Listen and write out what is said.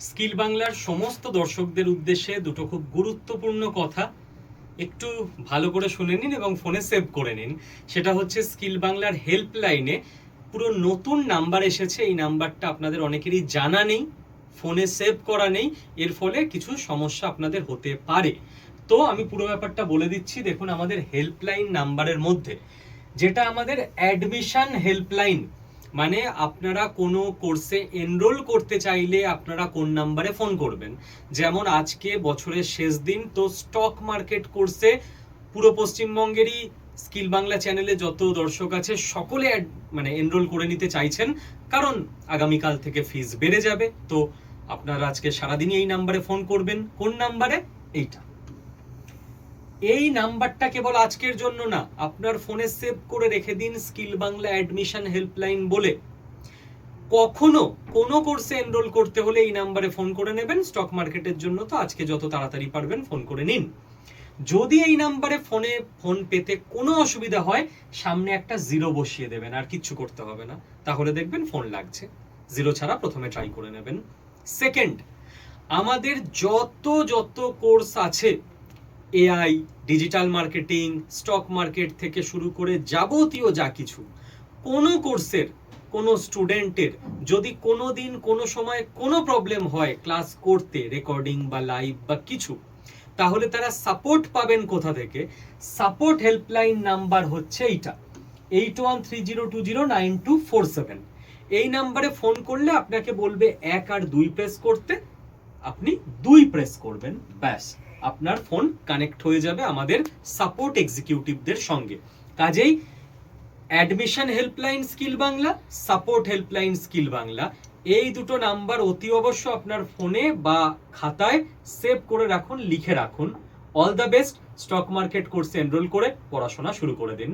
Skill বাংলার সমস্ত দর্শকদের উদ্দেশ্যে দুটো খুব গুরুত্বপূর্ণ কথা একটু ভালো করে শুনে নিন এবং ফোনে সেভ করে নিন। সেটা হচ্ছে স্কিল বাংলার হেল্পলাইনে পুরো নতুন নাম্বার এসেছে। এই নাম্বারটা আপনাদের অনেকেরই জানা নেই, ফোনে সেভ করা নেই। এর ফলে কিছু সমস্যা আপনাদের হতে পারে। তো আমি পুরো ব্যাপারটা বলে দিচ্ছি, দেখুন আমাদের হেল্পলাইন নাম্বারের মধ্যে, যেটা আমাদের অ্যাডমিশন হেল্পলাইন মানে আপনারা কোনো কোর্সে এনরোল করতে চাইলে আপনারা কোন নাম্বারে ফোন করবেন। যেমন আজকে বছরের শেষ দিন, তো স্টক মার্কেট কোর্সে পুরো পশ্চিমবঙ্গেরই স্কিল বাংলা চ্যানেলে যত দর্শক আছে, সকলে মানে এনরোল করে নিতে চাইছেন। কারণ আগামীকাল থেকে ফিস বেড়ে যাবে। তো আপনারা আজকে সারাদিনই এই নাম্বারে ফোন করবেন। কোন নাম্বারে এইটা। এই নাম্বারটা কেবল আজকের জন্য না, আপনার ফোনে সেভ করে রেখে দিন স্কিল বাংলা অ্যাডমিশন হেল্পলাইন বলে। কখনো কোনো কোর্সে এনরোল করতে হলে এই নাম্বারে ফোন করে নেবেন, স্টক মার্কেটের জন্য তো আজকে যত তাড়াতাড়ি পারবেন ফোন করে নিন। যদি এই নাম্বারে ফোনে, ফোন পেতে কোনো অসুবিধা হয়, সামনে একটা জিরো বসিয়ে দেবেন, আর কিচ্ছু করতে হবে না। তাহলে দেখবেন ফোন লাগছে। জিরো ছাড়া প্রথমে ট্রাই করে নেবেন। সেকেন্ড, আমাদের যত যত কোর্স আছে AI, digital marketing, stock market থেকে শুরু করে যাবতীয় যা কিছু, কোনো কোর্সের, কোনো স্টুডেন্টের যদি কোনো দিন কোনো সময় কোনো প্রবলেম হয় ক্লাস করতে, রেকর্ডিং বা লাইভ বা কিছু, তাহলে তারা সাপোর্ট পাবেন কোথা থেকে? সাপোর্ট হেল্পলাইন নাম্বার হচ্ছে এইটা, eight one three zero two zero nine two four seven. এই নাম্বারে ফোন করলে আপনাকে বলবে এক আর দুই প্রেস করতে, আপনি দুই প্রেস করবেন, ব্যাস। আপনার ফোন কানেক্ট হয়ে যাবে আমাদের সাপোর্ট এক্সিকিউটিভদের সঙ্গে। কাজেই admission helpline skill Bangla support helpline skill Bangla, এই দুটো নাম্বার অতি অবশ্য আপনার ফোনে বা খাতায় সেভ করে রাখুন, লিখে রাখুন। All the best stock market কোর্সে এনরোল করে পড়াশোনা শুরু করে দিন।